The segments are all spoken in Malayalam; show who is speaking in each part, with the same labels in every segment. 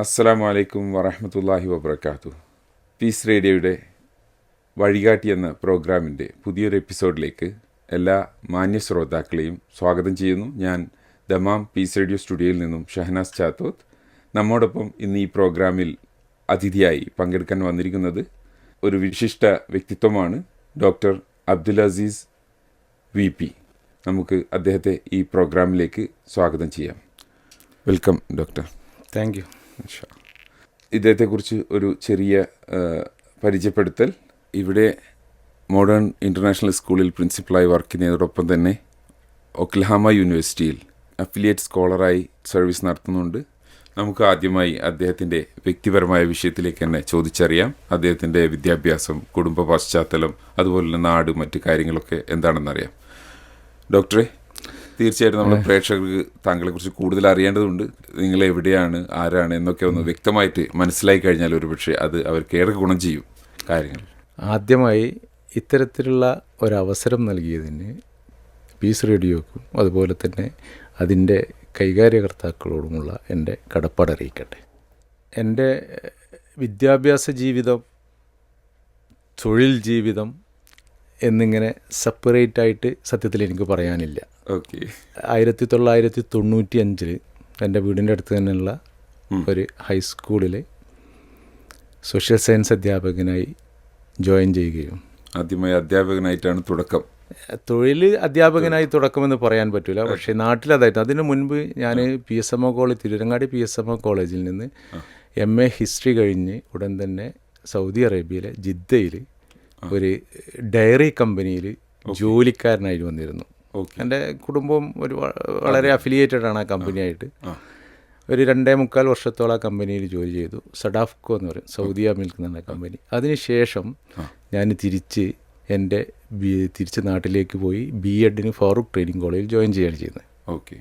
Speaker 1: അസ്സലാമു വലൈക്കും വറഹമത്തല്ലാഹി വബർക്കാത്തു പീസ് റേഡിയോയുടെ വഴികാട്ടി എന്ന പ്രോഗ്രാമിന്റെ പുതിയൊരു എപ്പിസോഡിലേക്ക് എല്ലാ മാന്യ ശ്രോതാക്കളെയും സ്വാഗതം ചെയ്യുന്നു. ഞാൻ ദമാം പീസ് റേഡിയോ സ്റ്റുഡിയോയിൽ നിന്നും ഷഹനാസ് ചാത്തോത്ത്. നമ്മോടൊപ്പം ഇന്ന് ഈ പ്രോഗ്രാമിൽ അതിഥിയായി പങ്കെടുക്കാൻ വന്നിരിക്കുന്നത് ഒരു വിശിഷ്ട വ്യക്തിത്വമാണ് doctor Abdul Aziz V P. നമുക്ക് അദ്ദേഹത്തെ ഈ പ്രോഗ്രാമിലേക്ക് സ്വാഗതം ചെയ്യാം. Welcome doctor.
Speaker 2: Thank you.
Speaker 1: ഇദ്ദേഹത്തെക്കുറിച്ച് ഒരു ചെറിയ പരിചയപ്പെടുത്തൽ. ഇവിടെ മോഡേൺ ഇന്റർനാഷണൽ സ്കൂളിൽ പ്രിൻസിപ്പളായി വർക്ക് ചെയ്യുന്നതോടൊപ്പം തന്നെ ഒക്ലഹാമ യൂണിവേഴ്സിറ്റിയിൽ അഫിലിയേറ്റ് സ്കോളറായി സർവീസ് നടത്തുന്നുണ്ട്. നമുക്ക് ആദ്യമായി അദ്ദേഹത്തിന്റെ വ്യക്തിപരമായ വിഷയത്തിലേക്ക് തന്നെ ചോദിച്ചറിയാം. അദ്ദേഹത്തിന്റെ വിദ്യാഭ്യാസം കുടുംബ പശ്ചാത്തലം അതുപോലെ തന്നെ നാട് മറ്റു കാര്യങ്ങളൊക്കെ എന്താണെന്നറിയാം. ഡോക്ടറെ തീർച്ചയായിട്ടും നമ്മുടെ പ്രേക്ഷകർക്ക് താങ്കളെ കുറിച്ച് കൂടുതൽ അറിയേണ്ടതുണ്ട്. നിങ്ങൾ എവിടെയാണ് ആരാണ് എന്നൊക്കെ ഒന്ന് വ്യക്തമായിട്ട് മനസ്സിലായി കഴിഞ്ഞാൽ ഒരുപക്ഷെ അത് അവർക്ക് ഏറെ ഗുണം ചെയ്യും കാര്യങ്ങൾ.
Speaker 2: ആദ്യമായി ഇത്തരത്തിലുള്ള ഒരവസരം നൽകിയതിന് പീസ് റേഡിയോക്കും അതുപോലെ തന്നെ അതിന്റെ കൈകാര്യകർത്താക്കളോടുമുള്ള എന്റെ കടപ്പാട് അറിയിക്കട്ടെ. എന്റെ വിദ്യാഭ്യാസ ജീവിതം തൊഴിൽ ജീവിതം എന്നിങ്ങനെ സെപ്പറേറ്റ് ആയിട്ട് സത്യത്തിൽ എനിക്ക് പറയാനില്ല.
Speaker 1: ഓക്കെ
Speaker 2: ആയിരത്തി തൊള്ളായിരത്തി തൊണ്ണൂറ്റി അഞ്ചിൽ എന്റെ വീടിന്റെ അടുത്ത് തന്നെയുള്ള ഒരു ഹൈസ്കൂളിൽ സോഷ്യൽ സയൻസ് അധ്യാപകനായി ജോയിൻ ചെയ്യുകയും.
Speaker 1: ആദ്യമായി അധ്യാപകനായിട്ടാണ് തുടക്കം.
Speaker 2: തൊഴിൽ അധ്യാപകനായി തുടക്കമെന്ന് പറയാൻ പറ്റില്ല പക്ഷേ നാട്ടിലതായിട്ട് അതിനു മുൻപ് ഞാൻ P S M O college Tirurangadi P S M O കോളേജിൽ നിന്ന് എം എ ഹിസ്റ്ററി കഴിഞ്ഞ് ഉടൻ തന്നെ സൗദി അറേബ്യയിലെ ജിദ്ദയിൽ ഒരു ഡയറി കമ്പനിയിൽ ജോലിക്കാരനായി വന്നിരുന്നു. എന്റെ കുടുംബം ഒരു വളരെ അഫിലിയേറ്റഡ് ആണ് ആ കമ്പനിയായിട്ട്. ഒരു രണ്ടേ മുക്കാൽ വർഷത്തോളം ആ കമ്പനിയിൽ ജോലി ചെയ്തു. സഡാഫ്കോ എന്ന് പറയും സൗദിയ മിൽക്ക് എന്ന കമ്പനി. അതിനുശേഷം ഞാൻ തിരിച്ച് എന്റെ ബി തിരിച്ച് നാട്ടിലേക്ക് പോയി ബി എഡിന് ഫാറൂഖ് ട്രെയിനിങ് കോളേജിൽ ജോയിൻ ചെയ്യുകയാണ് ചെയ്യുന്നത്
Speaker 1: ഓക്കെ.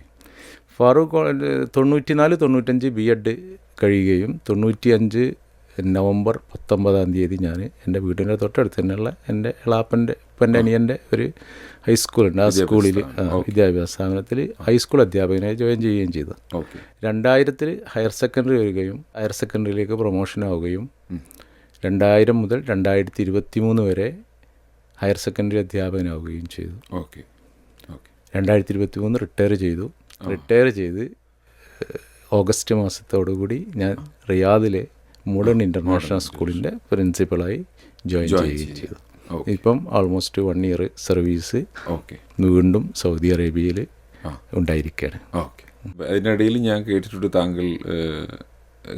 Speaker 2: ഫാറൂഖ് കോളേജ് തൊണ്ണൂറ്റി നാല് തൊണ്ണൂറ്റഞ്ച് ബി എഡ് കഴിയുകയും തൊണ്ണൂറ്റി അഞ്ച് നവംബർ പത്തൊമ്പതാം തീയതി ഞാൻ എന്റെ വീടിന്റെ തൊട്ടടുത്ത് തന്നെയുള്ള എന്റെ എളാപ്പന്റെ ഇപ്പന്റെ അനിയന്റെ ഒരു ഹൈസ്കൂളുണ്ട് ആ സ്കൂളിൽ വിദ്യാഭ്യാസ സ്ഥാപനത്തിൽ ഹൈസ്കൂൾ അധ്യാപകനായി ജോയിൻ ചെയ്യുകയും ചെയ്തു. രണ്ടായിരത്തിൽ ഹയർ സെക്കൻഡറി വരികയും ഹയർ സെക്കൻഡറിയിലേക്ക് പ്രൊമോഷൻ ആവുകയും രണ്ടായിരം മുതൽ രണ്ടായിരത്തി ഇരുപത്തി മൂന്ന് വരെ ഹയർ സെക്കൻഡറി അധ്യാപകനാവുകയും ചെയ്തു.
Speaker 1: ഓക്കെ.
Speaker 2: രണ്ടായിരത്തി ഇരുപത്തി മൂന്ന് റിട്ടയർ ചെയ്തു റിട്ടയർ ചെയ്ത് ഓഗസ്റ്റ് ഓഗസ്റ്റ് മാസത്തോടുകൂടി ഞാൻ റിയാദിലെ മോഡേൺ ഇന്റർനാഷണൽ സ്കൂളിന്റെ പ്രിൻസിപ്പളായി ജോയിൻ ചെയ്യുകയും ചെയ്തു. ഇപ്പം almost one year service
Speaker 1: okay
Speaker 2: വീണ്ടും സൗദി അറേബ്യയിൽ ഉണ്ടായിരിക്കുകയാണ്.
Speaker 1: ഓക്കെ അതിനിടയിൽ ഞാൻ കേട്ടിട്ടുണ്ട് താങ്കൾ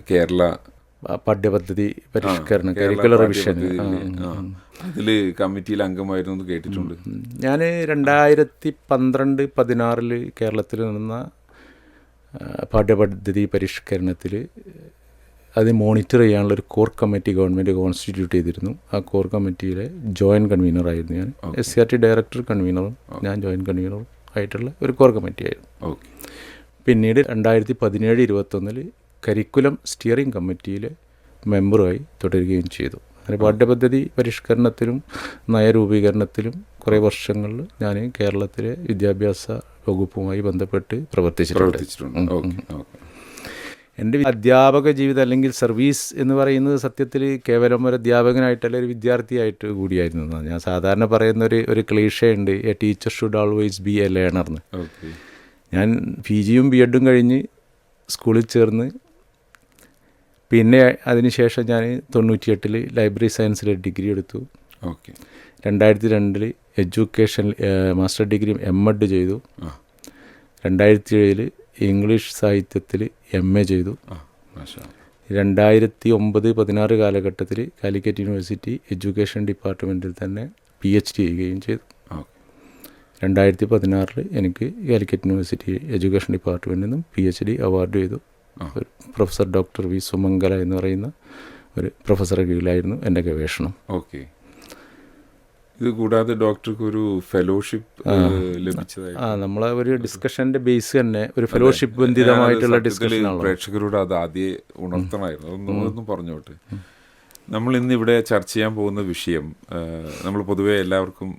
Speaker 1: കേരള
Speaker 2: പാഠ്യപദ്ധതി പരിഷ്കരണം കരിക്കുലർ റിവിഷൻ
Speaker 1: അതിൽ കമ്മിറ്റിയിൽ അംഗമായിരുന്നു എന്ന് കേട്ടിട്ടുണ്ട്.
Speaker 2: ഞാൻ രണ്ടായിരത്തി പന്ത്രണ്ട് പതിനാറിൽ കേരളത്തിൽ നടന്ന പാഠ്യപദ്ധതി പരിഷ്കരണത്തിൽ അത് മോണിറ്റർ ചെയ്യാനുള്ള ഒരു കോർ കമ്മിറ്റി ഗവൺമെന്റ് കോൺസ്റ്റിറ്റ്യൂട്ട് ചെയ്തിരുന്നു. ആ കോർ കമ്മിറ്റിയിലെ ജോയിന്റ് കൺവീനറായിരുന്നു ഞാൻ. S C R T director കൺവീനറും ഞാൻ ജോയിന്റ് കൺവീനറും ആയിട്ടുള്ള ഒരു കോർ കമ്മിറ്റി ആയിരുന്നു.
Speaker 1: ഓക്കെ
Speaker 2: പിന്നീട് രണ്ടായിരത്തി പതിനേഴ് ഇരുപത്തൊന്നിൽ കരിക്കുലം സ്റ്റിയറിംഗ് കമ്മിറ്റിയിലെ മെമ്പറുമായി തുടരുകയും ചെയ്തു. അങ്ങനെ പാഠ്യപദ്ധതി പരിഷ്കരണത്തിലും നയരൂപീകരണത്തിലും കുറേ വർഷങ്ങളിൽ ഞാൻ കേരളത്തിലെ വിദ്യാഭ്യാസ വകുപ്പുമായി ബന്ധപ്പെട്ട് പ്രവർത്തിച്ചിട്ടുണ്ട്. എന്റെ അധ്യാപക ജീവിതം അല്ലെങ്കിൽ സർവീസ് എന്ന് പറയുന്നത് സത്യത്തിൽ കേവലം ഒരു അധ്യാപകനായിട്ടല്ല ഒരു വിദ്യാർത്ഥിയായിട്ട് കൂടിയായിരുന്നു. ഞാൻ സാധാരണ പറയുന്ന ഒരു ഒരു ക്ലീഷയുണ്ട് a teacher should always be a ലേണർന്ന്
Speaker 1: എന്ന്.
Speaker 2: ഞാൻ പി ജിയും ബി എഡും കഴിഞ്ഞ് സ്കൂളിൽ ചേർന്ന് പിന്നെ അതിനുശേഷം ഞാൻ തൊണ്ണൂറ്റിയെട്ടിൽ ലൈബ്രറി സയൻസിൽ ഡിഗ്രി എടുത്തു.
Speaker 1: ഓക്കെ.
Speaker 2: രണ്ടായിരത്തി രണ്ടിൽ education master degree M Ed ചെയ്തു. രണ്ടായിരത്തി ഏഴിൽ ഇംഗ്ലീഷ് സാഹിത്യത്തിൽ എം എ ചെയ്തു. രണ്ടായിരത്തി ഒമ്പത് പതിനാറ് കാലഘട്ടത്തിൽ കാലിക്കറ്റ് യൂണിവേഴ്സിറ്റി എഡ്യൂക്കേഷൻ ഡിപ്പാർട്ട്മെന്റിൽ തന്നെ പി എച്ച് ഡി ചെയ്യുകയും ചെയ്തു. രണ്ടായിരത്തി പതിനാറിൽ എനിക്ക് കാലിക്കറ്റ് യൂണിവേഴ്സിറ്റി എഡ്യൂക്കേഷൻ ഡിപ്പാർട്ട്മെന്റിൽ നിന്നും പി എച്ച് ഡി അവാർഡ് ചെയ്തു. ഒരു പ്രൊഫസർ ഡോക്ടർ വി സുമംഗല എന്ന് പറയുന്ന ഒരു പ്രൊഫസറെ കീഴിലായിരുന്നു എന്റെ ഗവേഷണം.
Speaker 1: ഓക്കെ. ഇത് കൂടാതെ ഡോക്ടർക്ക് ഒരു ഫെലോഷിപ്പ് ലഭിച്ചതായി
Speaker 2: ആ നമ്മളെ ഒരു ഡിസ്കഷന്റെ ബേസ് തന്നെ ഒരു ഫെലോഷിപ്പ് ബന്ധിതമായിട്ടുള്ള
Speaker 1: ഡിസ്കഷൻ
Speaker 2: ഡിസ്കഷനാണ്
Speaker 1: പ്രേക്ഷകരോട് അത് ആദ്യം ഉണർത്തണമായിരുന്നു. അതൊന്നും അതൊന്നും പറഞ്ഞോട്ടെ. നമ്മൾ ഇന്ന് ഇവിടെ ചർച്ച ചെയ്യാൻ പോകുന്ന വിഷയം നമ്മൾ പൊതുവേ എല്ലാവർക്കും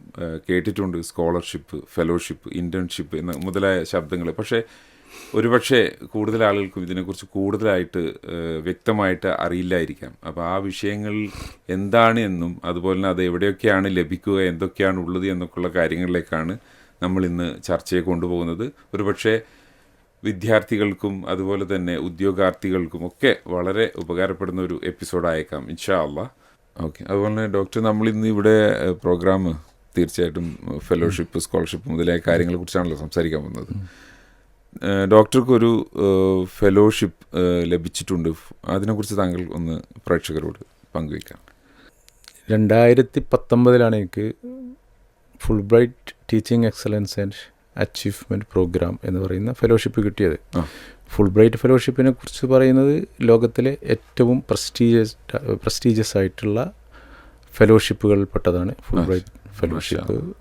Speaker 1: കേട്ടിട്ടുണ്ട് സ്കോളർഷിപ്പ് ഫെലോഷിപ്പ് ഇന്റേൺഷിപ്പ് എന്ന മുതലായ ശബ്ദങ്ങൾ പക്ഷേ ഒരുപക്ഷെ കൂടുതൽ ആളുകൾക്കും ഇതിനെക്കുറിച്ച് കൂടുതലായിട്ട് വ്യക്തമായിട്ട് അറിയില്ലായിരിക്കാം. അപ്പോൾ ആ വിഷയങ്ങൾ എന്താണ് എന്നും അതുപോലെ തന്നെ അത് എവിടെയൊക്കെയാണ് ലഭിക്കുക എന്തൊക്കെയാണ് ഉള്ളത് എന്നൊക്കെയുള്ള കാര്യങ്ങളിലേക്കാണ് നമ്മൾ ഇന്ന് ചർച്ചയെ കൊണ്ടുപോകുന്നത്. ഒരുപക്ഷെ വിദ്യാർത്ഥികൾക്കും അതുപോലെ തന്നെ ഉദ്യോഗാർത്ഥികൾക്കും ഒക്കെ വളരെ ഉപകാരപ്പെടുന്ന ഒരു എപ്പിസോഡായേക്കാം ഇൻഷാ അല്ല ഓക്കെ. അതുപോലെ തന്നെ ഡോക്ടർ നമ്മൾ ഇന്ന് ഇവിടെ പ്രോഗ്രാം തീർച്ചയായിട്ടും ഫെലോഷിപ്പ് സ്കോളർഷിപ്പ് മുതലായ കാര്യങ്ങളെ കുറിച്ചാണല്ലോ സംസാരിക്കാൻ പോകുന്നത്. ഡോക്ടർക്കൊരു ഒരു ഫെലോഷിപ്പ് ലഭിച്ചിട്ടുണ്ട്. അതിനെക്കുറിച്ച് താങ്കൾ ഒന്ന് പ്രേക്ഷകരോട് പങ്കുവയ്ക്കാം.
Speaker 2: രണ്ടായിരത്തി പത്തൊമ്പതിലാണ് എനിക്ക് Fulbright teaching excellence and achievement program എന്ന് പറയുന്ന ഫെലോഷിപ്പ് കിട്ടിയത്. ഫുൾ ബ്രൈറ്റ് ഫെലോഷിപ്പിനെ കുറിച്ച് പറയുന്നത് ലോകത്തിലെ ഏറ്റവും പ്രസ്റ്റീജിയസ് പ്രസ്റ്റീജിയസ് ആയിട്ടുള്ള ഫെലോഷിപ്പുകളിൽ പെട്ടതാണ് ഫുൾ ബ്രൈറ്റ് ഫെലോഷിപ്പ്.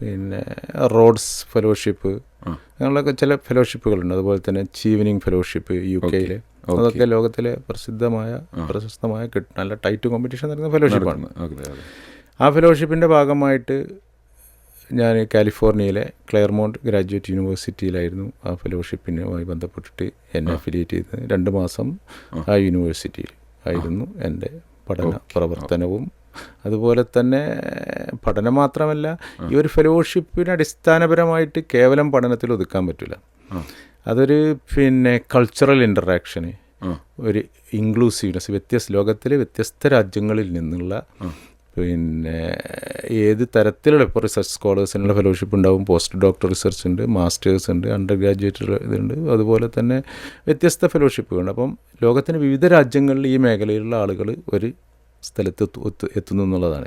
Speaker 2: പിന്നെ റോഡ്സ് ഫെലോഷിപ്പ്. അങ്ങനെയുള്ള ചില ഫെലോഷിപ്പുകളുണ്ട്. അതുപോലെ തന്നെ ചീവനിങ് ഫെലോഷിപ്പ് യു. കെയിൽ അതൊക്കെ ലോകത്തിലെ പ്രസിദ്ധമായ പ്രശസ്തമായ നല്ല ടൈറ്റ് കോമ്പറ്റീഷൻ നടക്കുന്ന ഫെലോഷിപ്പാണ്. ആ ഫെലോഷിപ്പിന്റെ ഭാഗമായിട്ട് ഞാൻ കാലിഫോർണിയയിലെ ക്ലെയർമോണ്ട് ഗ്രാജുവേറ്റ് യൂണിവേഴ്സിറ്റിയിലായിരുന്നു ആ ഫെലോഷിപ്പിനുമായി ബന്ധപ്പെട്ടിട്ട് എന്നെ അഫിലിയേറ്റ് ചെയ്തത്. രണ്ട് മാസം.
Speaker 1: ആ.
Speaker 2: യൂണിവേഴ്സിറ്റിയിൽ ആയിരുന്നു എന്റെ പഠന പ്രവർത്തനവും അതുപോലെ തന്നെ പഠനം മാത്രമല്ല ഈ ഒരു ഫെലോഷിപ്പിന് അടിസ്ഥാനപരമായിട്ട് കേവലം പഠനത്തിൽ ഒതുക്കാൻ പറ്റില്ല. അതൊരു പിന്നെ കൾച്ചറൽ
Speaker 1: ഇന്ററാക്ഷന്
Speaker 2: ഒരു ഇൻക്ലൂസീവ്നെസ് വ്യത്യസ്ത ലോകത്തിലെ വ്യത്യസ്ത രാജ്യങ്ങളിൽ നിന്നുള്ള പിന്നെ ഏത് തരത്തിലുള്ള ഇപ്പോൾ റിസർച്ച് സ്കോളേഴ്സിനുള്ള ഫെലോഷിപ്പ് ഉണ്ടാവും പോസ്റ്റ് ഡോക്ടർ റിസർച്ച് ഉണ്ട് മാസ്റ്റേഴ്സ് ഉണ്ട് അണ്ടർ ഗ്രാജുവേറ്റ് ഇതുണ്ട്. അതുപോലെ തന്നെ വ്യത്യസ്ത ഫെലോഷിപ്പുകളുണ്ട് അപ്പം ലോകത്തിന്റെ വിവിധ രാജ്യങ്ങളിൽ ഈ മേഖലയിലുള്ള ആളുകൾ ഒരു സ്ഥലത്ത് എത്തു- എത്തു- എത്തുന്നു എന്നുള്ളതാണ്.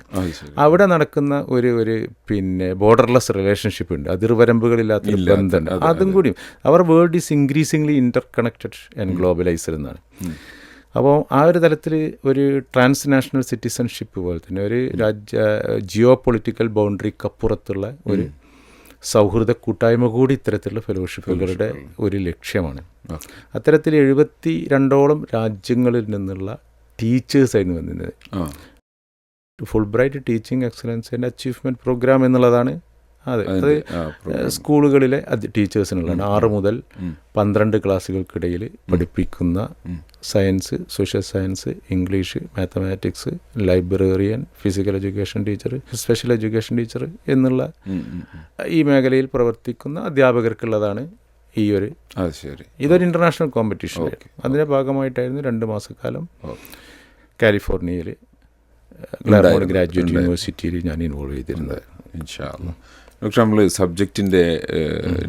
Speaker 2: അവിടെ നടക്കുന്ന ഒരു ഒരു പിന്നെ ബോർഡർലെസ് റിലേഷൻഷിപ്പ് ഉണ്ട്. അതിർവരമ്പുകളില്ലാത്ത
Speaker 1: ബന്ധം
Speaker 2: ബന്ധമുണ്ട്
Speaker 1: അതെ,
Speaker 2: അതും കൂടി. അവർ world is increasingly interconnected and globalised എന്നാണ്. അപ്പോൾ ആ ഒരു തലത്തിൽ ഒരു ട്രാൻസ് നാഷണൽ സിറ്റിസൺഷിപ്പ് പോലെ തന്നെ ഒരു രാജ്യ ജിയോ പൊളിറ്റിക്കൽ ബൗണ്ടറിക്കപ്പുറത്തുള്ള ഒരു സൗഹൃദ കൂട്ടായ്മ കൂടി ഇത്തരത്തിലുള്ള ഫെലോഷിപ്പുകളുടെ ഒരു ലക്ഷ്യമാണ്. അത്തരത്തിൽ എഴുപത്തി രണ്ടോളം രാജ്യങ്ങളിൽ നിന്നുള്ള ടീച്ചേഴ്സായിരുന്നു വന്നിരുന്നത്. Fulbright teaching excellence and achievement program എന്നുള്ളതാണ് അതെ അത്. സ്കൂളുകളിലെ ടീച്ചേഴ്സിനുള്ളതാണ് ആറ് മുതൽ. പന്ത്രണ്ട് ക്ലാസ്സുകൾക്കിടയിൽ പഠിപ്പിക്കുന്ന. Science social science English mathematics librarian physical education teacher special education teacher എന്നുള്ള. ഈ മേഖലയിൽ പ്രവർത്തിക്കുന്ന അധ്യാപകർക്കുള്ളതാണ് ഈ ഒരു ഇതൊരു ഇന്റർനാഷണൽ കോമ്പറ്റീഷൻ അതിന്റെ ഭാഗമായിട്ടായിരുന്നു രണ്ട് മാസക്കാലം. കാലിഫോർണിയയിൽ. ഗ്രാജുവേറ്റ് യൂണിവേഴ്സിറ്റിയിൽ ഞാൻ ഇൻവോൾവ് ചെയ്തിരുന്നത്.
Speaker 1: ഡോക്ടർ നമ്മൾ സബ്ജക്റ്റിന്റെ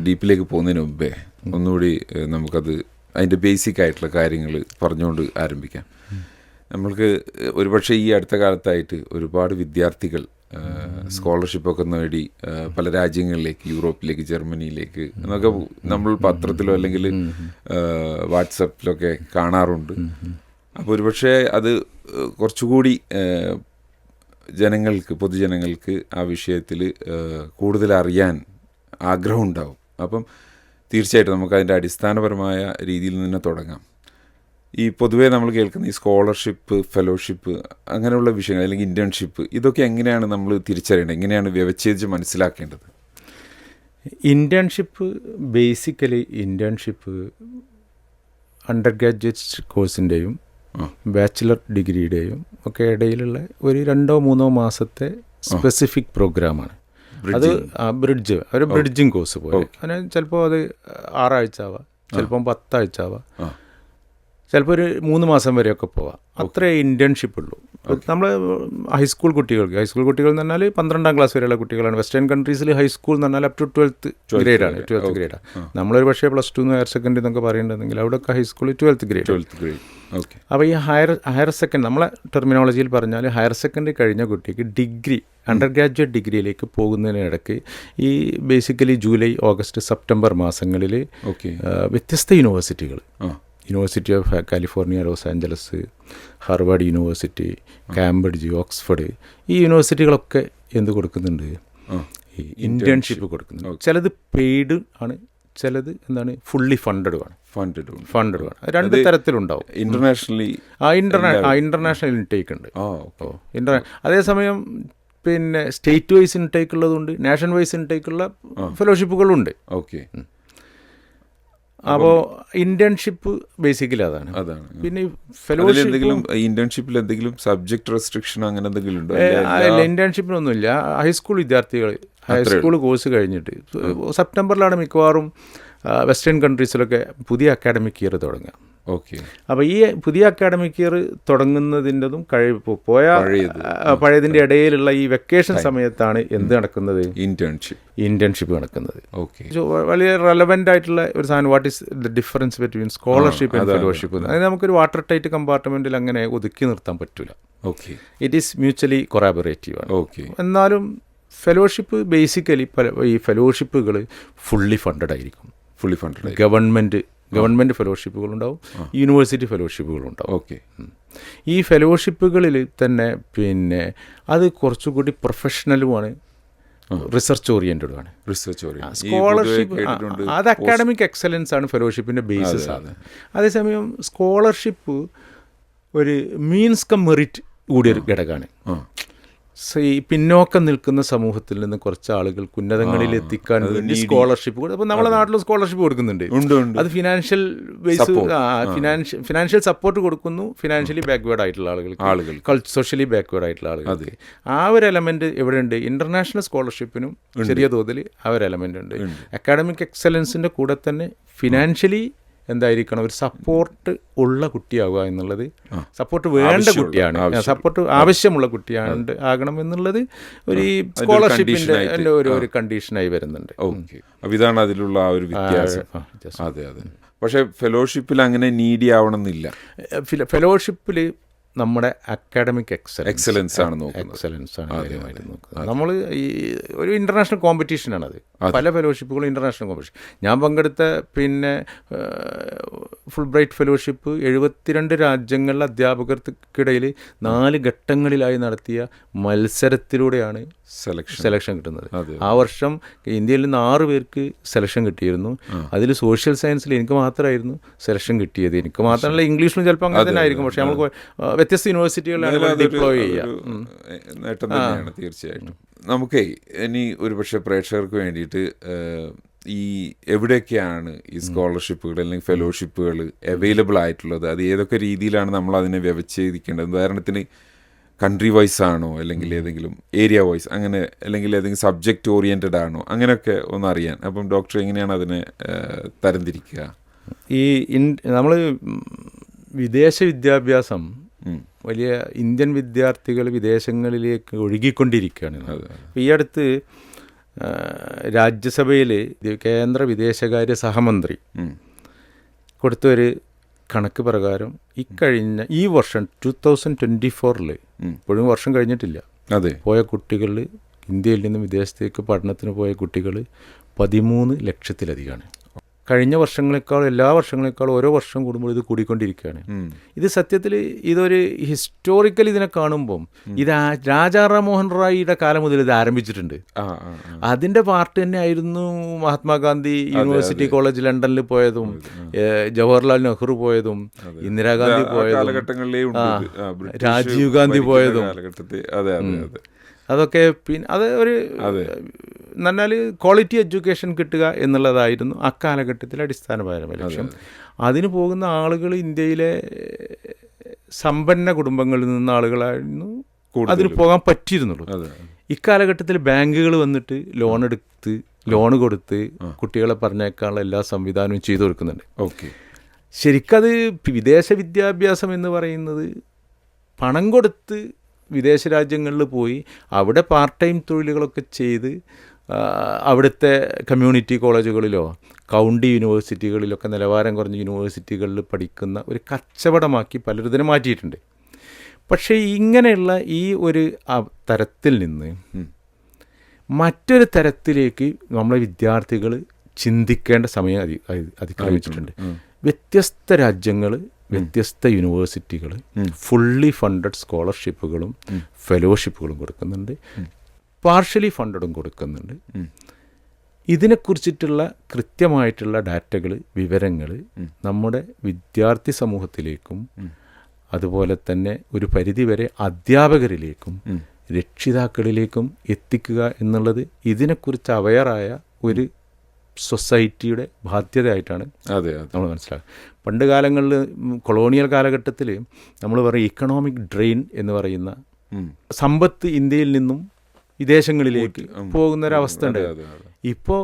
Speaker 1: ഡീപ്പിലേക്ക് പോകുന്നതിന് മുമ്പേ ഒന്നുകൂടി നമുക്കത് അതിന്റെ ബേസിക് ആയിട്ടുള്ള കാര്യങ്ങൾ പറഞ്ഞുകൊണ്ട് ആരംഭിക്കാം. നമ്മൾക്ക് ഒരുപക്ഷെ ഈ അടുത്ത കാലത്തായിട്ട് ഒരുപാട് വിദ്യാർത്ഥികൾ സ്കോളർഷിപ്പൊക്കെ നേടി പല രാജ്യങ്ങളിലേക്ക് യൂറോപ്പിലേക്ക് ജർമ്മനിയിലേക്ക് എന്നൊക്കെ നമ്മൾ പത്രത്തിലോ അല്ലെങ്കിൽ വാട്സപ്പിലൊക്കെ കാണാറുണ്ട്. അപ്പോൾ ഒരുപക്ഷെ അത് കുറച്ചുകൂടി ജനങ്ങൾക്ക് പൊതുജനങ്ങൾക്ക് ആ വിഷയത്തിൽ കൂടുതൽ അറിയാൻ ആഗ്രഹം ഉണ്ടാവും അപ്പം തീർച്ചയായിട്ടും നമുക്ക് അതിന്റെ അടിസ്ഥാനപരമായ രീതിയിൽ നിന്ന് തുടങ്ങാം. ഈ പൊതുവേ നമ്മൾ കേൾക്കുന്ന ഈ സ്കോളർഷിപ്പ് ഫെലോഷിപ്പ് അങ്ങനെയുള്ള വിഷയങ്ങൾ അല്ലെങ്കിൽ ഇന്റേൺഷിപ്പ് ഇതൊക്കെ എങ്ങനെയാണ് നമ്മൾ തിരിച്ചറിയേണ്ടത്? എങ്ങനെയാണ് വ്യവച്ഛേദിച്ച് മനസ്സിലാക്കേണ്ടത്?
Speaker 2: Internship basically internship undergraduate
Speaker 1: കോഴ്സിന്റെയും.
Speaker 2: ബാച്ചിലർ ഡിഗ്രിയുടെയും ഒക്കെ ഇടയിലുള്ള ഒരു രണ്ടോ മൂന്നോ മാസത്തെ സ്പെസിഫിക് പ്രോഗ്രാമാണ് അത് ബ്രിഡ്ജ് ഒരു ബ്രിഡ്ജിങ് കോഴ്സ് പോലെ. അങ്ങനെ ചിലപ്പോൾ അത് ആറാഴ്ച ആവാം ചിലപ്പം പത്താഴ്ച ആവാം. ചിലപ്പോൾ ഒരു മൂന്ന് മാസം വരെയൊക്കെ പോവാം. അത്രേ ഇന്റേൺഷിപ്പ് ഉള്ളൂ. നമ്മൾ ഹൈസ്കൂൾ കുട്ടികൾക്ക് ഹൈസ്കൂൾ കുട്ടികൾ എന്ന് പറഞ്ഞാൽ പന്ത്രണ്ടാം ക്ലാസ് വരെയുള്ള കുട്ടികളാണ്. വെസ്റ്റേൺ കൺട്രീസിൽ ഹൈസ്കൂൾ എന്ന് പറഞ്ഞാൽ അപ് ടു ട്വൽത്ത് ഗ്രേഡാണ്
Speaker 1: ആണ്.
Speaker 2: ട്വൽത്ത്
Speaker 1: ഗ്രേഡ്
Speaker 2: ഗ്രേഡാണ്. നമ്മളൊരു പക്ഷേ പ്ലസ് ടു ഹയർ സെക്കൻഡറി എന്നൊക്കെ പറയേണ്ടതെങ്കിൽ അവിടെയൊക്കെ ഹൈസ്കൂളിൽ twelfth grade
Speaker 1: twelfth grade okay
Speaker 2: അപ്പോൾ ഈ ഹയർ ഹയർ സെക്കൻഡ് നമ്മളെ ടെർമിനോളജിയിൽ പറഞ്ഞാൽ ഹയർ സെക്കൻഡറി കഴിഞ്ഞ കുട്ടിക്ക് ഡിഗ്രി അണ്ടർ ഗ്രാജുവേറ്റ് ഡിഗ്രിയിലേക്ക് പോകുന്നതിനിടയ്ക്ക് ഈ ബേസിക്കലി ജൂലൈ ഓഗസ്റ്റ് സെപ്റ്റംബർ മാസങ്ങളിൽ
Speaker 1: ഓക്കെ
Speaker 2: വ്യത്യസ്ത യൂണിവേഴ്സിറ്റികൾ university of California Los Angeles Harvard university Cambridge Oxford ഈ യൂണിവേഴ്സിറ്റികളൊക്കെ എന്ത് കൊടുക്കുന്നുണ്ട്? ഈ ഇന്റേൺഷിപ്പ് കൊടുക്കുന്നുണ്ട്. ചിലത് പെയ്ഡ് ആണ് ചിലത് എന്താണ് ഫുള്ളി ഫണ്ടഡ് ആണ്.
Speaker 1: ഫണ്ടഡ്
Speaker 2: ഫണ്ടഡ് ആണ്. രണ്ട് തരത്തിലുണ്ടാവും.
Speaker 1: ഇന്റർനാഷണലി
Speaker 2: ആ ഇന്റർനാഷണൽ ആ ഇന്റർനാഷണൽ ഇൻടേക്ക് ഉണ്ട്. ഓ ഇന്റർ അതേസമയം പിന്നെ സ്റ്റേറ്റ് വൈസ് ഇൻടേക്ക് ഉള്ളതുണ്ട് നാഷണൽ വൈസ് ഇൻടേക്ക് ഉള്ള ഫെലോഷിപ്പുകളുണ്ട്
Speaker 1: ഓക്കെ
Speaker 2: അപ്പോൾ ഇന്റേൺഷിപ്പ് ബേസിക്കലി അതാണ്.
Speaker 1: അതാണ്.
Speaker 2: പിന്നെ ഫെലോഷിപ്പ്
Speaker 1: എന്തെങ്കിലും ഇന്റേൺഷിപ്പിൽ എന്തെങ്കിലും സബ്ജക്ട് റെസ്ട്രിക്ഷൻ അങ്ങനെ എന്തെങ്കിലും ഉണ്ടോ
Speaker 2: അല്ല ഇന്റേൺഷിപ്പിനൊന്നുമില്ല. ഹൈസ്കൂൾ വിദ്യാർത്ഥികൾ ഹൈസ്കൂൾ കോഴ്സ് കഴിഞ്ഞിട്ട്. സെപ്റ്റംബറിലാണ് മിക്കവാറും വെസ്റ്റേൺ കൺട്രീസിലൊക്കെ പുതിയ അക്കാഡമിക് ഇയർ തുടങ്ങുക.
Speaker 1: ഓക്കെ.
Speaker 2: അപ്പോൾ ഈ പുതിയ അക്കാഡമിക് ഇയർ തുടങ്ങുന്നതിന്റെതും കഴി പോയ പഴയതിന്റെ ഇടയിലുള്ള ഈ വെക്കേഷൻ സമയത്താണ് എന്ത് നടക്കുന്നത്?
Speaker 1: ഇന്റേൺഷിപ്പ്
Speaker 2: ഇന്റേൺഷിപ്പ് നടക്കുന്നത്.
Speaker 1: ഓക്കെ.
Speaker 2: വലിയ റെലവെന്റ് ആയിട്ടുള്ള ഒരു സാധനം what is the difference between scholarship and fellowship അതായത് നമുക്കൊരു വാട്ടർ ടൈറ്റ് കമ്പാർട്ട്മെന്റിൽ അങ്ങനെ ഒതുക്കി നിർത്താൻ പറ്റില്ല
Speaker 1: okay.
Speaker 2: It is mutually collaborative ആണ്.
Speaker 1: ഓക്കെ.
Speaker 2: എന്നാലും ഫെലോഷിപ്പ് ബേസിക്കലി ഈ ഫെലോഷിപ്പുകൾ ഫുള്ളി ഫണ്ടഡ് ആയിരിക്കും.
Speaker 1: ഫുള്ളി ഫണ്ടഡ്
Speaker 2: ഗവൺമെന്റ് ഗവൺമെന്റ് ഫെലോഷിപ്പുകളുണ്ടാവും യൂണിവേഴ്സിറ്റി ഫെലോഷിപ്പുകളുണ്ടാവും.
Speaker 1: ഓക്കെ.
Speaker 2: ഈ ഫെലോഷിപ്പുകളിൽ തന്നെ പിന്നെ അത് കുറച്ചുകൂടി പ്രൊഫഷണലുമാണ് റിസർച്ച് ഓറിയന്റഡ് ആണ്.
Speaker 1: റിസർച്ച്
Speaker 2: സ്കോളർഷിപ്പ് അത് അക്കാഡമിക് എക്സലൻസ് ആണ് ഫെലോഷിപ്പിന്റെ ബേസിസ് ആണ്. അതേസമയം സ്കോളർഷിപ്പ് ഒരു മീൻസ് കം മെറിറ്റ് കൂടിയൊരു ഘടകമാണ്. ഈ പിന്നോക്കം നിൽക്കുന്ന സമൂഹത്തിൽ നിന്ന് കുറച്ച് ആളുകൾ ഉന്നതങ്ങളിൽ എത്തിക്കാൻ വേണ്ടി സ്കോളർഷിപ്പ് അപ്പോൾ നമ്മുടെ നാട്ടിലും സ്കോളർഷിപ്പ് കൊടുക്കുന്നുണ്ട്. അത് financial base financial financial support കൊടുക്കുന്നു. ഫിനാൻഷ്യലി ബാക്ക്വേർഡ് ആയിട്ടുള്ള ആളുകൾക്ക്.
Speaker 1: ആളുകൾ
Speaker 2: സോഷ്യലി ബാക്ക്വേർഡ് ആയിട്ടുള്ള ആളുകൾക്ക്. ആ ഒരു എലമെന്റ് ഇവിടെ ഉണ്ട് ഇന്റർനാഷണൽ സ്കോളർഷിപ്പിനും ചെറിയ തോതിൽ ആ ഒരു എലമെന്റ് ഉണ്ട്. അക്കാഡമിക് എക്സലൻസിന്റെ കൂടെ തന്നെ ഫിനാൻഷ്യലി എന്തായിരിക്കണം? ഒരു സപ്പോർട്ട് ഉള്ള കുട്ടിയാവുക എന്നുള്ളത്. സപ്പോർട്ട് വേണ്ട കുട്ടിയാണ്. സപ്പോർട്ട് ആവശ്യമുള്ള. കുട്ടിയാണ് ആകണം എന്നുള്ളത് ഒരു ഈ സ്കോളർഷിപ്പിന്റെ ഒരു ഒരു കണ്ടീഷനായി വരുന്നുണ്ട്.
Speaker 1: ഓക്കെ. അപ്പൊ ഇതാണ് അതിലുള്ള ആ ഒരു വ്യത്യാസം. അതെ അതെ. പക്ഷേ ഫെലോഷിപ്പിൽ അങ്ങനെ നീഡി ആവണമെന്നില്ല.
Speaker 2: ഫെലോഷിപ്പിൽ നമ്മുടെ അക്കാഡമിക് എക്സലൻസ്
Speaker 1: എക്സലൻസ് ആണ്
Speaker 2: എക്സലൻസ് ആണ് കാര്യമായിട്ട് നോക്കുന്നത്. നമ്മൾ ഈ ഒരു ഇന്റർനാഷണൽ അത്. പല ഫെലോഷിപ്പുകളും ഇന്റർനാഷണൽ കോമ്പറ്റീഷൻ ഞാൻ പങ്കെടുത്ത പിന്നെ ഫുൾ ബ്രൈറ്റ് ഫെലോഷിപ്പ് എഴുപത്തിരണ്ട് രാജ്യങ്ങളിലെ അധ്യാപകർക്കിടയിൽ നാല് ഘട്ടങ്ങളിലായി നടത്തിയ മത്സരത്തിലൂടെയാണ്
Speaker 1: സെലക്ഷൻ
Speaker 2: സെലക്ഷൻ കിട്ടുന്നത്. ആ വർഷം ഇന്ത്യയിൽ നിന്ന് ആറ് പേർക്ക് സെലക്ഷൻ കിട്ടിയിരുന്നു. അതിൽ സോഷ്യൽ സയൻസിൽ എനിക്ക് മാത്രമായിരുന്നു സെലക്ഷൻ കിട്ടിയത്. എനിക്ക് മാത്രമല്ല ഇംഗ്ലീഷിലും ചിലപ്പോൾ അങ്ങനെ തന്നെ ആയിരിക്കും പക്ഷേ നമ്മൾ വ്യത്യസ്ത യൂണിവേഴ്സിറ്റികളിലാണ് ഡിപ്ലോയ് ചെയ്യുക.
Speaker 1: നേട്ടം തന്നെയാണ് തീർച്ചയായിട്ടും. നമുക്കേ ഇനി ഒരു പക്ഷേ പ്രേക്ഷകർക്ക് വേണ്ടിയിട്ട് ഈ എവിടെയൊക്കെയാണ് ഈ സ്കോളർഷിപ്പുകൾ അല്ലെങ്കിൽ ഫെലോഷിപ്പുകൾ അവൈലബിൾ ആയിട്ടുള്ളത്? അത് ഏതൊക്കെ രീതിയിലാണ് നമ്മൾ അതിനെ വ്യവച്ഛേദിക്കേണ്ടത്? ഉദാഹരണത്തിന് കൺട്രി വൈസ് ആണോ അല്ലെങ്കിൽ ഏതെങ്കിലും ഏരിയ വൈസ് അങ്ങനെ അല്ലെങ്കിൽ ഏതെങ്കിലും സബ്ജക്റ്റ് ഓറിയന്റഡ് ആണോ? അങ്ങനെയൊക്കെ ഒന്ന് അറിയാൻ. അപ്പം ഡോക്ടർ എങ്ങനെയാണ് അതിനെ തരംതിരിക്കുക?
Speaker 2: ഈ നമ്മൾ വിദേശ വിദ്യാഭ്യാസം. വലിയ ഇന്ത്യൻ വിദ്യാർത്ഥികൾ വിദേശങ്ങളിലേക്ക് ഒഴുകിക്കൊണ്ടിരിക്കുകയാണ് ഈ അടുത്ത് രാജ്യസഭയിൽ കേന്ദ്ര വിദേശകാര്യ സഹമന്ത്രി. കൊടുത്തൊരു കണക്ക് പ്രകാരം ഇക്കഴിഞ്ഞ ഈ വർഷം ടു തൗസൻഡ് ട്വന്റി ഫോറിൽ ഇപ്പോഴും വർഷം കഴിഞ്ഞിട്ടില്ല.
Speaker 1: അതെ.
Speaker 2: പോയ കുട്ടികൾ ഇന്ത്യയിൽ നിന്നും വിദേശത്തേക്ക് പഠനത്തിന് പോയ കുട്ടികൾ പതിമൂന്ന് ലക്ഷത്തിലധികമാണ് കഴിഞ്ഞ വർഷങ്ങളെക്കാൾ എല്ലാ വർഷങ്ങളെക്കാളും ഓരോ വർഷം കൂടുമ്പോൾ ഇത് കൂടിക്കൊണ്ടിരിക്കുകയാണ്. ഇത് സത്യത്തിൽ ഇതൊരു ഹിസ്റ്റോറിക്കൽ ഇതിനെ കാണുമ്പം ഇത് രാജാ റാം മോഹൻ റായിയുടെ കാലം മുതൽ ഇത് ആരംഭിച്ചിട്ടുണ്ട്. അതിന്റെ പാർട്ട് തന്നെ ആയിരുന്നു മഹാത്മാഗാന്ധി യൂണിവേഴ്സിറ്റി കോളേജ് ലണ്ടനിൽ പോയതും ജവഹർലാൽ നെഹ്റു പോയതും ഇന്ദിരാഗാന്ധി പോയതും രാജീവ് ഗാന്ധി പോയതും.
Speaker 1: അതെ അതെ അതെ.
Speaker 2: അതൊക്കെ പിന്നെ അത് ഒരു എന്നാൽ ക്വാളിറ്റി എഡ്യൂക്കേഷൻ കിട്ടുക എന്നുള്ളതായിരുന്നു അക്കാലഘട്ടത്തിലെ അടിസ്ഥാനപരമായ ലക്ഷ്യം. അതിന് പോകുന്ന ആളുകൾ ഇന്ത്യയിലെ സമ്പന്ന കുടുംബങ്ങളിൽ നിന്ന ആളുകളായിരുന്നു അതിന് പോകാൻ പറ്റിയിരുന്നുള്ളൂ. ഇക്കാലഘട്ടത്തിൽ ബാങ്കുകൾ വന്നിട്ട് ലോൺ എടുത്ത് ലോൺ കൊടുത്ത് കുട്ടികളെ പറഞ്ഞേക്കാനുള്ള എല്ലാ സംവിധാനവും ചെയ്തു കൊടുക്കുന്നുണ്ട്.
Speaker 1: ഓക്കെ.
Speaker 2: ശരിക്കത് വിദേശ വിദ്യാഭ്യാസം എന്ന് പറയുന്നത് പണം കൊടുത്ത് വിദേശ രാജ്യങ്ങളിൽ പോയി അവിടെ പാർട്ട് ടൈം തൊഴിലുകളൊക്കെ ചെയ്ത് അവിടുത്തെ കമ്മ്യൂണിറ്റി കോളേജുകളിലോ കൗണ്ടി യൂണിവേഴ്സിറ്റികളിലൊക്കെ നിലവാരം കുറഞ്ഞ യൂണിവേഴ്സിറ്റികളിൽ പഠിക്കുന്ന ഒരു കച്ചവടമാക്കി പലരും ഇതിനെ മാറ്റിയിട്ടുണ്ട്. പക്ഷേ ഇങ്ങനെയുള്ള ഈ ഒരു തരത്തിൽ നിന്ന് മറ്റൊരു തരത്തിലേക്ക് നമ്മളെ വിദ്യാർത്ഥികൾ ചിന്തിക്കേണ്ട സമയം അതി അതി- അതിക്രമിച്ചിട്ടുണ്ട്. വ്യത്യസ്ത രാജ്യങ്ങൾ വ്യത്യസ്ത യൂണിവേഴ്സിറ്റികൾ ഫുള്ളി ഫണ്ടഡ് സ്കോളർഷിപ്പുകളും ഫെലോഷിപ്പുകളും കൊടുക്കുന്നുണ്ട്. പാർഷ്യലി ഫണ്ടഡും കൊടുക്കുന്നുണ്ട്. ഇതിനെക്കുറിച്ചിട്ടുള്ള കൃത്യമായിട്ടുള്ള ഡാറ്റകൾ വിവരങ്ങൾ നമ്മുടെ വിദ്യാർത്ഥി സമൂഹത്തിലേക്കും അതുപോലെ തന്നെ ഒരു പരിധിവരെ അധ്യാപകരിലേക്കും രക്ഷിതാക്കളിലേക്കും എത്തിക്കുക എന്നുള്ളത് ഇതിനെക്കുറിച്ച് അവയറായ ഒരു സൊസൈറ്റിയുടെ ബാധ്യതയായിട്ടാണ്
Speaker 1: അതെ അതെ.
Speaker 2: നമ്മൾ മനസ്സിലാക്കുക. പണ്ട് കാലങ്ങളിൽ കൊളോണിയൽ കാലഘട്ടത്തിൽ നമ്മൾ പറയും ഇക്കണോമിക് ഡ്രെയിൻ എന്ന് പറയുന്ന സമ്പത്ത് ഇന്ത്യയിൽ നിന്നും വിദേശങ്ങളിലേക്ക് പോകുന്ന ഒരു അവസ്ഥ ഉണ്ട് ഇപ്പോൾ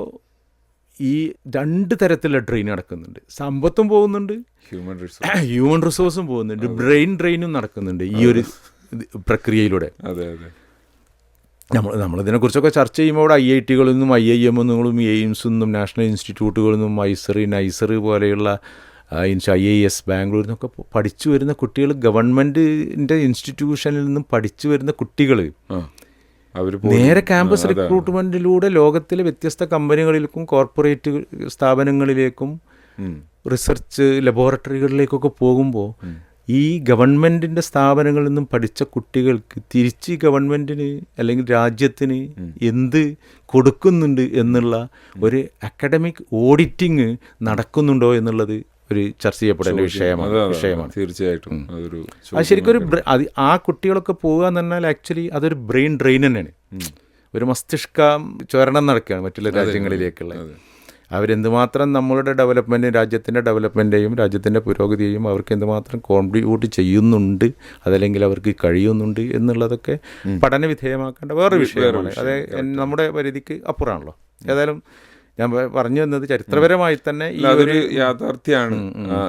Speaker 2: ഈ രണ്ട് തരത്തിലുള്ള ഡ്രെയിൻ നടക്കുന്നുണ്ട്. സമ്പത്തും പോകുന്നുണ്ട്
Speaker 1: ഹ്യൂമൻ റിസോഴ്സ്
Speaker 2: ഹ്യൂമൻ റിസോഴ്സും പോകുന്നുണ്ട്. ബ്രെയിൻ ഡ്രെയിനും നടക്കുന്നുണ്ട് ഈ ഒരു പ്രക്രിയയിലൂടെ.
Speaker 1: അതെ അതെ.
Speaker 2: നമ്മൾ നമ്മളിതിനെക്കുറിച്ചൊക്കെ ചർച്ച ചെയ്യുമ്പോൾ അവിടെ ഐ ഐ ടികളിൽ നിന്നും ഐ ഐ എം നിന്നും എയിംസിൽ നിന്നും നാഷണൽ ഇൻസ്റ്റിറ്റ്യൂട്ടുകളിൽ നിന്നും ഐസറി നൈസറി പോലെയുള്ള ഐ ഐ എസ് ബാംഗ്ലൂരിൽ നിന്നൊക്കെ പഠിച്ചു വരുന്ന കുട്ടികൾ ഗവൺമെന്റിന്റെ ഇൻസ്റ്റിറ്റ്യൂഷനിൽ നിന്നും പഠിച്ചു വരുന്ന കുട്ടികൾ
Speaker 1: അവർ
Speaker 2: നേരെ ക്യാമ്പസ് റിക്രൂട്ട്മെന്റിലൂടെ ലോകത്തിലെ വ്യത്യസ്ത കമ്പനികളിലേക്കും കോർപ്പറേറ്റ് സ്ഥാപനങ്ങളിലേക്കും റിസർച്ച് ലബോറട്ടറികളിലേക്കൊക്കെ പോകുമ്പോൾ ഈ ഗവൺമെന്റിന്റെ സ്ഥാപനങ്ങളിൽ നിന്നും പഠിച്ച കുട്ടികൾക്ക് തിരിച്ച് ഗവൺമെന്റിന് ഗവൺമെന്റിന് അല്ലെങ്കിൽ രാജ്യത്തിന് എന്ത് കൊടുക്കുന്നുണ്ട് എന്നുള്ള ഒരു അക്കാഡമിക് ഓഡിറ്റിങ് നടക്കുന്നുണ്ടോ എന്നുള്ളത് ഒരു ചർച്ച ചെയ്യപ്പെടേണ്ട വിഷയമാണ് വിഷയമാണ്.
Speaker 1: തീർച്ചയായിട്ടും. അതൊരു
Speaker 2: അത് ശരിക്കും ഒരു ആ കുട്ടികളൊക്കെ പോവുക എന്ന് പറഞ്ഞാൽ ആക്ച്വലി അതൊരു ബ്രെയിൻ ഡ്രെയിൻ തന്നെയാണ്. ഒരു മസ്തിഷ്ക ചോരണം നടക്കുകയാണ് മറ്റുള്ള രാജ്യങ്ങളിലേക്കുള്ള. അവരെന്തുമാത്രം നമ്മളുടെ ഡെവലപ്മെന്റും രാജ്യത്തിന്റെ ഡെവലപ്മെന്റേയും രാജ്യത്തിന്റെ പുരോഗതിയെയും അവർക്ക് എന്തുമാത്രം കോൺട്രിബ്യൂട്ട് ചെയ്യുന്നുണ്ട് അതല്ലെങ്കിൽ അവർക്ക് കഴിയുന്നുണ്ട് എന്നുള്ളതൊക്കെ പഠന വിധേയമാക്കേണ്ട വേറെ വിഷയമാണ്. അത് നമ്മുടെ പരിധിക്ക് അപ്പുറമാണല്ലോ. ഏതായാലും ഞാൻ പറഞ്ഞു വന്നത് ചരിത്രപരമായി തന്നെ
Speaker 1: അതൊരു യാഥാർത്ഥ്യമാണ്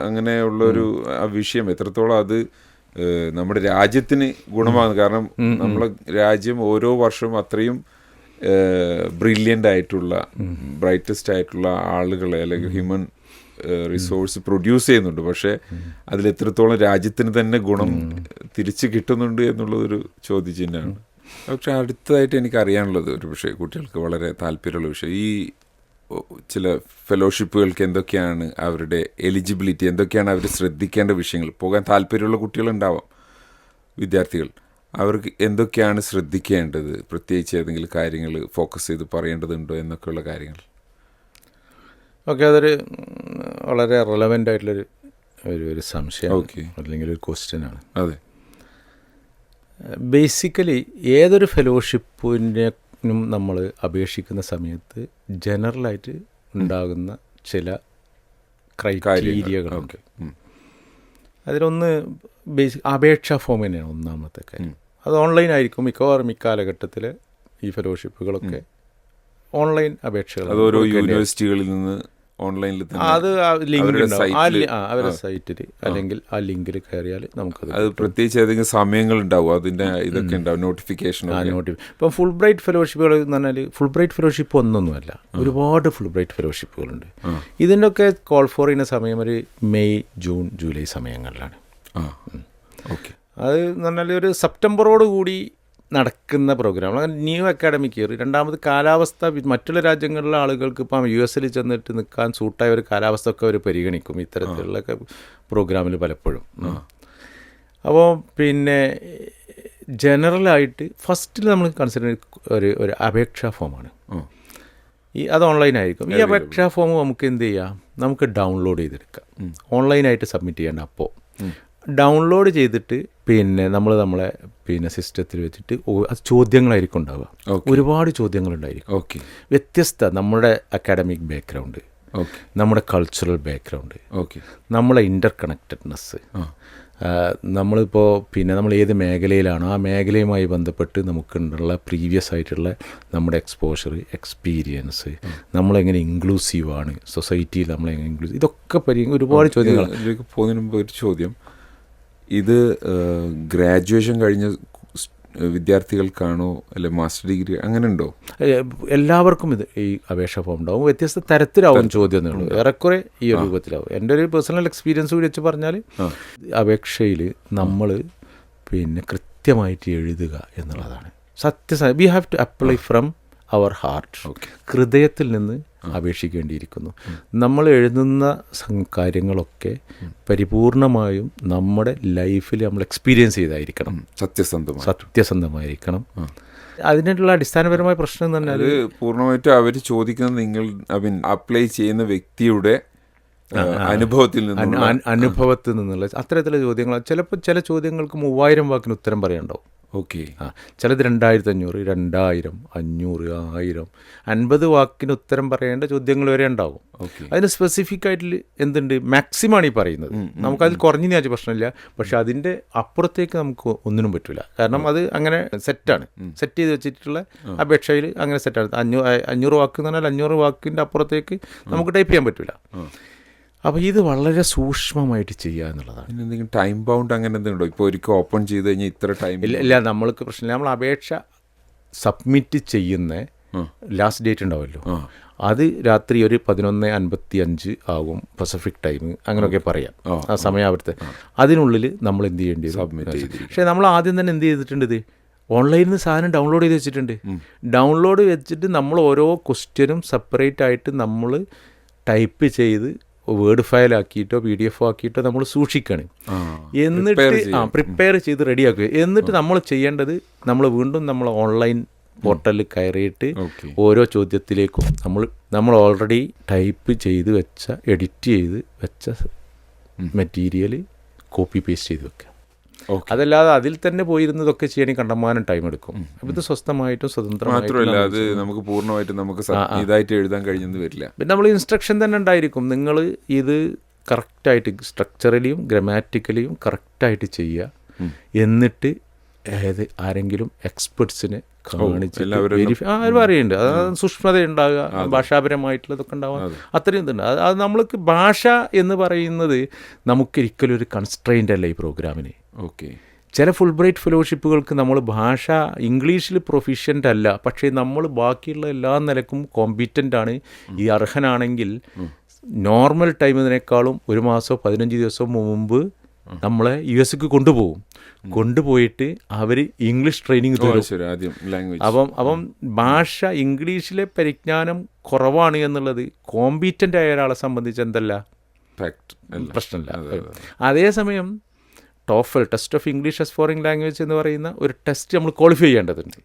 Speaker 1: അങ്ങനെയുള്ള ഒരു വിഷയം. എത്രത്തോളം അത് നമ്മുടെ രാജ്യത്തിന് ഗുണമാണ് കാരണം നമ്മളെ രാജ്യം ഓരോ വർഷവും അത്രയും ബ്രില്യന്റ് ആയിട്ടുള്ള ബ്രൈറ്റസ്റ്റ് ആയിട്ടുള്ള ആളുകളെ അല്ലെങ്കിൽ ഹ്യൂമൻ റിസോഴ്സ് പ്രൊഡ്യൂസ് ചെയ്യുന്നുണ്ട്. പക്ഷേ അതിൽ എത്രത്തോളം രാജ്യത്തിന് തന്നെ ഗുണം തിരിച്ചു കിട്ടുന്നുണ്ട് എന്നുള്ളതൊരു ചോദ്യചിഹ്നമാണ് പക്ഷെ അടുത്തതായിട്ട് എനിക്ക് അറിയാനുള്ളത് ഒരു പക്ഷേ കുട്ടികൾക്ക് വളരെ താല്പര്യമുള്ള വിഷയം. ഈ ചില ഫെലോഷിപ്പുകൾക്ക് എന്തൊക്കെയാണ് അവരുടെ എലിജിബിലിറ്റി എന്തൊക്കെയാണ് അവർ ശ്രദ്ധിക്കേണ്ട വിഷയങ്ങൾ പോകാൻ താല്പര്യമുള്ള കുട്ടികളുണ്ടാവാം വിദ്യാർത്ഥികൾ. അവർക്ക് എന്തൊക്കെയാണ് ശ്രദ്ധിക്കേണ്ടത്? പ്രത്യേകിച്ച് ഏതെങ്കിലും കാര്യങ്ങൾ ഫോക്കസ് ചെയ്ത് പറയേണ്ടതുണ്ടോ എന്നൊക്കെയുള്ള കാര്യങ്ങൾ.
Speaker 2: ഓക്കെ അതൊരു വളരെ റെലവെന്റ് ആയിട്ടുള്ളൊരു ഒരു ഒരു സംശയം
Speaker 1: ഓക്കെ.
Speaker 2: അല്ലെങ്കിൽ ഒരു ക്വസ്റ്റ്യനാണ്
Speaker 1: അതെ.
Speaker 2: ബേസിക്കലി ഏതൊരു ഫെലോഷിപ്പിനും നമ്മൾ അപേക്ഷിക്കുന്ന സമയത്ത് ജനറലായിട്ട് ഉണ്ടാകുന്ന ചില ക്രൈറ്റീരിയകളുണ്ട്
Speaker 1: ഉം.
Speaker 2: അതിലൊന്ന് ബേസിക് അപേക്ഷാ ഫോം തന്നെയാണ് ഒന്നാമത്തെ കാര്യം. അത് ഓൺലൈൻ ആയിരിക്കും മിക്കവാറും ഇക്കാലഘട്ടത്തിൽ ഈ ഫെലോഷിപ്പുകളൊക്കെ ഓൺലൈൻ അപേക്ഷകൾ
Speaker 1: യൂണിവേഴ്സിറ്റികളിൽ നിന്ന് ഓൺലൈനിൽ
Speaker 2: അത് ലിങ്ക്
Speaker 1: അവരുടെ
Speaker 2: സൈറ്റിൽ അല്ലെങ്കിൽ ആ ലിങ്കിൽ കയറിയാൽ നമുക്കത്
Speaker 1: അത് പ്രത്യേകിച്ച് ഏതെങ്കിലും സമയങ്ങൾ ഉണ്ടാവും അതിന്റെ ഇതൊക്കെ ഉണ്ടാവും നോട്ടിഫിക്കേഷൻ
Speaker 2: ആ നോട്ടി ഇപ്പം ഫുൾ ബ്രൈറ്റ് ഫെലോഷിപ്പുകൾ എന്ന് പറഞ്ഞാൽ ഫുൾ ബ്രൈറ്റ് ഫെലോഷിപ്പ് ഒന്നൊന്നുമല്ല. ഒരുപാട് ഫുൾ ബ്രൈറ്റ് ഫെലോഷിപ്പുകളുണ്ട് ഇതിന്റെയൊക്കെ കോൾ ഫോർ ചെയ്യുന്ന സമയം ഒരു മെയ് ജൂൺ ജൂലൈ സമയങ്ങളിലാണ്.
Speaker 1: ആ. ഓക്കെ.
Speaker 2: അത് എന്ന് പറഞ്ഞാൽ ഒരു സെപ്റ്റംബറോട് കൂടി നടക്കുന്ന പ്രോഗ്രാം അങ്ങനെ ന്യൂ അക്കാഡമിക് ഇയർ രണ്ടാമത് കാലാവസ്ഥ. മറ്റുള്ള രാജ്യങ്ങളിലെ ആളുകൾക്ക് ഇപ്പം യു എസിൽ ചെന്നിട്ട് നിൽക്കാൻ സൂട്ടായ ഒരു കാലാവസ്ഥ ഒക്കെ അവർ പരിഗണിക്കും. ഇത്തരത്തിലുള്ള പ്രോഗ്രാമിൽ പലപ്പോഴും. അപ്പോൾ പിന്നെ ജനറലായിട്ട് ഫസ്റ്റിൽ നമ്മൾ കൺസിഡർ ഒരു ഒരു അപേക്ഷാ ഫോമാണ് ഈ അത് ഓൺലൈനായിരിക്കും ഈ അപേക്ഷാ ഫോം നമുക്ക് എന്ത് ചെയ്യാം? നമുക്ക് ഡൗൺലോഡ് ചെയ്തെടുക്കാം. ഓൺലൈനായിട്ട് സബ്മിറ്റ് ചെയ്യേണ്ട അപ്പോൾ ഡൗൺലോഡ് ചെയ്തിട്ട് പിന്നെ നമ്മൾ നമ്മളെ പിന്നെ സിസ്റ്റത്തിൽ വെച്ചിട്ട് അത് ചോദ്യങ്ങളായിരിക്കും ഉണ്ടാവുക. ഒരുപാട് ചോദ്യങ്ങളുണ്ടായിരിക്കും.
Speaker 1: ഓക്കെ
Speaker 2: വ്യത്യസ്ത നമ്മുടെ അക്കാഡമിക് ബാക്ക്ഗ്രൗണ്ട്
Speaker 1: ഓക്കെ
Speaker 2: നമ്മുടെ കൾച്ചറൽ ബാക്ക്ഗ്രൗണ്ട്
Speaker 1: ഓക്കെ
Speaker 2: നമ്മളെ ഇന്റർ കണക്റ്റഡ്നെസ് നമ്മളിപ്പോൾ പിന്നെ നമ്മൾ ഏത് മേഖലയിലാണോ ആ മേഖലയുമായി ബന്ധപ്പെട്ട് നമുക്കുള്ള പ്രീവിയസ് ആയിട്ടുള്ള നമ്മുടെ എക്സ്പോഷർ എക്സ്പീരിയൻസ് നമ്മളെങ്ങനെ ഇൻക്ലൂസീവ് ആണ് സൊസൈറ്റിയിൽ നമ്മളെങ്ങനെ ഇൻക്ലൂസീവ് ഇതൊക്കെ പരി ഒരുപാട് ചോദ്യങ്ങൾ
Speaker 1: പോകുന്നതിന് മുമ്പ് ഒരു ചോദ്യം. ഇത് ഗ്രാജുവേഷൻ കഴിഞ്ഞ വിദ്യാർത്ഥികൾക്കാണോ അല്ലെ മാസ്റ്റർ ഡിഗ്രി അങ്ങനെ ഉണ്ടോ
Speaker 2: എല്ലാവർക്കും ഇത് ഈ അപേക്ഷ ഫോം ഉണ്ടാവും. വ്യത്യസ്ത തരത്തിലാവും ചോദ്യം എന്നുള്ളത് ഏറെക്കുറെ ഈ ഒരു രൂപത്തിലാവും. എന്റെ ഒരു പേഴ്സണൽ എക്സ്പീരിയൻസ് കൂടി വെച്ച് പറഞ്ഞാൽ അപേക്ഷയിൽ നമ്മൾ പിന്നെ കൃത്യമായിട്ട് എഴുതുക എന്നുള്ളതാണ്. സത്യസ we have to apply from our heart ഹൃദയത്തിൽ നിന്ന് അപേക്ഷിക്കേണ്ടിയിരിക്കുന്നു. നമ്മൾ എഴുതുന്ന സം- കാര്യങ്ങളൊക്കെ പരിപൂർണമായും നമ്മുടെ ലൈഫിൽ നമ്മൾ എക്സ്പീരിയൻസ് ചെയ്തായിരിക്കണം.
Speaker 1: സത്യസന്ധമായി.
Speaker 2: സത്യസന്ധമായിരിക്കണം. അതിനുള്ള അടിസ്ഥാനപരമായ പ്രശ്നം എന്ന് പറഞ്ഞാൽ
Speaker 1: അത് പൂർണമായിട്ടും അവർ ചോദിക്കുന്നത് നിങ്ങൾ ഐ മീൻ അപ്ലൈ ചെയ്യുന്ന വ്യക്തിയുടെ അനുഭവത്തിൽ
Speaker 2: നിന്ന് അനുഭവത്തിൽ നിന്നുള്ള അത്തരത്തിലുള്ള ചോദ്യങ്ങൾ. ചിലപ്പോൾ ചില ചോദ്യങ്ങൾക്ക് മൂവായിരം വാക്കിന് ഉത്തരം പറയാനുണ്ടാവും.
Speaker 1: ഓക്കെ.
Speaker 2: ആ ചിലത് രണ്ടായിരത്തി അഞ്ഞൂറ് രണ്ടായിരം അഞ്ഞൂറ് ആയിരം. അൻപത് വാക്കിന് ഉത്തരം പറയേണ്ട ചോദ്യങ്ങൾ വരെ ഉണ്ടാവും.
Speaker 1: ഓക്കെ.
Speaker 2: അതിന് സ്പെസിഫിക് ആയിട്ട് എന്തുണ്ട്? മാക്സിമം ആണ് ഈ പറയുന്നത്. നമുക്കതിൽ കുറഞ്ഞു ഞാൻ പ്രശ്നമില്ല. പക്ഷെ അതിന്റെ അപ്പുറത്തേക്ക് നമുക്ക് ഒന്നിനും പറ്റില്ല കാരണം അത് അങ്ങനെ സെറ്റാണ് സെറ്റ് ചെയ്ത് വെച്ചിട്ടുള്ള അപേക്ഷയിൽ അങ്ങനെ സെറ്റാണ് അഞ്ഞൂറ് അഞ്ഞൂറ് വാക്ക് എന്ന് പറഞ്ഞാൽ അഞ്ഞൂറ് വാക്കിന്റെ അപ്പുറത്തേക്ക് നമുക്ക് ടൈപ്പ് ചെയ്യാൻ പറ്റില്ല അപ്പോൾ ഇത് വളരെ സൂക്ഷ്മമായിട്ട് ചെയ്യുക എന്നുള്ളതാണ്.
Speaker 1: പിന്നെ എന്തെങ്കിലും ടൈം ബൗണ്ട് അങ്ങനെ എന്തെങ്കിലും ഉണ്ടോ ഇപ്പോൾ ഒരിക്കൽ ഓപ്പൺ ചെയ്ത് കഴിഞ്ഞാൽ ഇത്ര ടൈം
Speaker 2: ഇല്ല ഇല്ല നമ്മൾക്ക് പ്രശ്നമില്ല. നമ്മൾ അപേക്ഷ സബ്മിറ്റ് ചെയ്യുന്ന ലാസ്റ്റ് ഡേറ്റ് ഉണ്ടാവുമല്ലോ അത് രാത്രി ഒരു പതിനൊന്ന് അൻപത്തി അഞ്ച് ആകും പസഫിക് ടൈം അങ്ങനെയൊക്കെ പറയാം. ആ സമയം അവിടുത്തെ അതിനുള്ളിൽ നമ്മൾ എന്ത് ചെയ്യേണ്ടി
Speaker 1: സബ്മിറ്റ്.
Speaker 2: പക്ഷേ നമ്മൾ ആദ്യം തന്നെ എന്ത് ചെയ്തിട്ടുണ്ട് ഇത്? ഓൺലൈനിൽ നിന്ന് സാധനം ഡൗൺലോഡ് ചെയ്ത് വെച്ചിട്ടുണ്ട്. ഡൗൺലോഡ് വെച്ചിട്ട് നമ്മൾ ഓരോ ക്വസ്റ്റ്യനും സെപ്പറേറ്റ് ആയിട്ട് നമ്മൾ ടൈപ്പ് ചെയ്ത് വേർഡ് ഫയൽ ആക്കിയിട്ടോ പി ഡി എഫ് ആക്കിയിട്ടോ നമ്മൾ സൂക്ഷിക്കണം. എന്നിട്ട് ആ പ്രിപ്പയർ ചെയ്ത് റെഡിയാക്കുക എന്നിട്ട് നമ്മൾ ചെയ്യേണ്ടത് നമ്മൾ വീണ്ടും നമ്മൾ ഓൺലൈൻ പോർട്ടലിൽ കയറിയിട്ട് ഓരോ ചോദ്യത്തിലേക്കും നമ്മൾ നമ്മൾ ഓൾറെഡി ടൈപ്പ് ചെയ്ത് വെച്ച എഡിറ്റ് ചെയ്ത് വെച്ച മെറ്റീരിയൽ കോപ്പി പേസ്റ്റ് ചെയ്ത് വെക്കുക. അതല്ലാതെ അതിൽ തന്നെ പോയിരുന്നതൊക്കെ ചെയ്യണമെങ്കിൽ കണ്ടമാനം ടൈം എടുക്കും. അപ്പോൾ ഇത് സ്വസ്ഥമായിട്ടും സ്വതന്ത്രമായിട്ടും
Speaker 1: അത് നമുക്ക് പൂർണമായിട്ടും നമുക്ക് ഇതായിട്ട് എഴുതാൻ കഴിഞ്ഞെന്ന് വരില്ല.
Speaker 2: പിന്നെ നമ്മൾ ഇൻസ്ട്രക്ഷൻ തന്നെ ഉണ്ടായിരിക്കും. നിങ്ങൾ ഇത് കറക്റ്റായിട്ട് സ്ട്രക്ചറലിയും ഗ്രമാറ്റിക്കലിയും കറക്റ്റായിട്ട് ചെയ്യുക. എന്നിട്ട് അതായത് ആരെങ്കിലും എക്സ്പെർട്സിനെ കാണിച്ച് ആ അവർ പറയുന്നുണ്ട് അത് സൂക്ഷ്മത ഉണ്ടാകുക ഭാഷാപരമായിട്ടുള്ളതൊക്കെ ഉണ്ടാവുക. അത്രയും ഇതുണ്ട്. അത് അത് നമ്മൾക്ക് ഭാഷ എന്ന് പറയുന്നത് നമുക്കൊരിക്കലും ഒരു കൺസ്ട്രെയിന്റ് അല്ല ഈ പ്രോഗ്രാമിന്
Speaker 1: ഓക്കെ.
Speaker 2: ചില ഫുൾ ബ്രൈറ്റ് ഫെലോഷിപ്പുകൾക്ക് നമ്മൾ ഭാഷ ഇംഗ്ലീഷിൽ പ്രൊഫിഷ്യന്റ് അല്ല. പക്ഷേ നമ്മൾ ബാക്കിയുള്ള എല്ലാ നിലക്കും കോമ്പിറ്റന്റ് ആണ്. ഈ അർഹനാണെങ്കിൽ നോർമൽ ടൈമിനേക്കാളും ഒരു മാസമോ പതിനഞ്ച് ദിവസം മുമ്പ് നമ്മളെ യു എസ് കൊണ്ടുപോകും. കൊണ്ടുപോയിട്ട് അവർ ഇംഗ്ലീഷ് ട്രെയിനിങ് തരും. അപ്പം അപ്പം ഭാഷ ഇംഗ്ലീഷിലെ പരിജ്ഞാനം കുറവാണ് എന്നുള്ളത് കോമ്പീറ്റന്റ് ആയ ഒരാളെ സംബന്ധിച്ച് എന്തല്ല? പ്രശ്നമില്ല അതേസമയം TOEFL test of English as foreign language എന്ന് പറയുന്ന ഒരു ടെസ്റ്റ് നമ്മൾ ക്വാളിഫൈ ചെയ്യേണ്ടതുണ്ട്.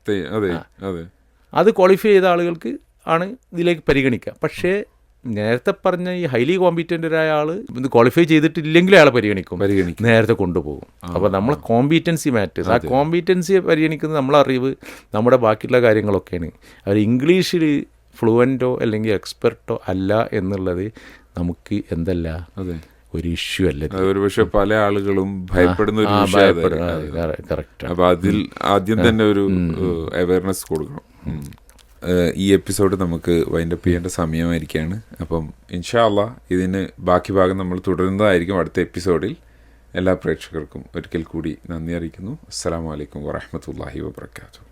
Speaker 1: അത്
Speaker 2: ക്വാളിഫൈ ചെയ്ത ആളുകൾക്ക് ആണ് ഇതിലേക്ക് പരിഗണിക്കുക. പക്ഷേ നേരത്തെ പറഞ്ഞ ഈ ഹൈലി കോമ്പീറ്റന്റായ ആൾ ഇത് ക്വാളിഫൈ ചെയ്തിട്ടില്ലെങ്കിൽ അയാളെ പരിഗണിക്കും.
Speaker 1: പരിഗണിക്കും.
Speaker 2: നേരത്തെ കൊണ്ടുപോകും. അപ്പോൾ നമ്മളെ കോമ്പീറ്റൻസി മാറ്റേഴ്സ് ആ കോമ്പീറ്റൻസിയെ പരിഗണിക്കുന്നത് നമ്മളെ അറിവ് നമ്മുടെ ബാക്കിയുള്ള കാര്യങ്ങളൊക്കെയാണ്. അവർ ഇംഗ്ലീഷിൽ ഫ്ലുവന്റോ അല്ലെങ്കിൽ എക്സ്പെർട്ടോ അല്ല എന്നുള്ളത് നമുക്ക് എന്തല്ല?
Speaker 1: അതെ.
Speaker 2: ഒരു ഇഷ്യൂ അല്ല.
Speaker 1: ഒരുപക്ഷെ പല ആളുകളും ഭയപ്പെടുന്ന ഒരു വിഷയം
Speaker 2: correct.
Speaker 1: അപ്പൊ അതിൽ ആദ്യം തന്നെ ഒരു അവയർനെസ് കൊടുക്കണം. ഈ എപ്പിസോഡ് നമുക്ക് വൈൻഡപ്പ് ചെയ്യേണ്ട സമയമായിരിക്കുകയാണ് അപ്പം ഇൻഷാല്ല ഇതിന് ബാക്കി ഭാഗം നമ്മൾ തുടരുന്നതായിരിക്കും അടുത്ത എപ്പിസോഡിൽ. എല്ലാ പ്രേക്ഷകർക്കും ഒരിക്കൽ കൂടി നന്ദി അറിയിക്കുന്നു. അസ്സാം വലൈക്കും വാഹമത്തല്ലാഹി വാബർക്കാത്തു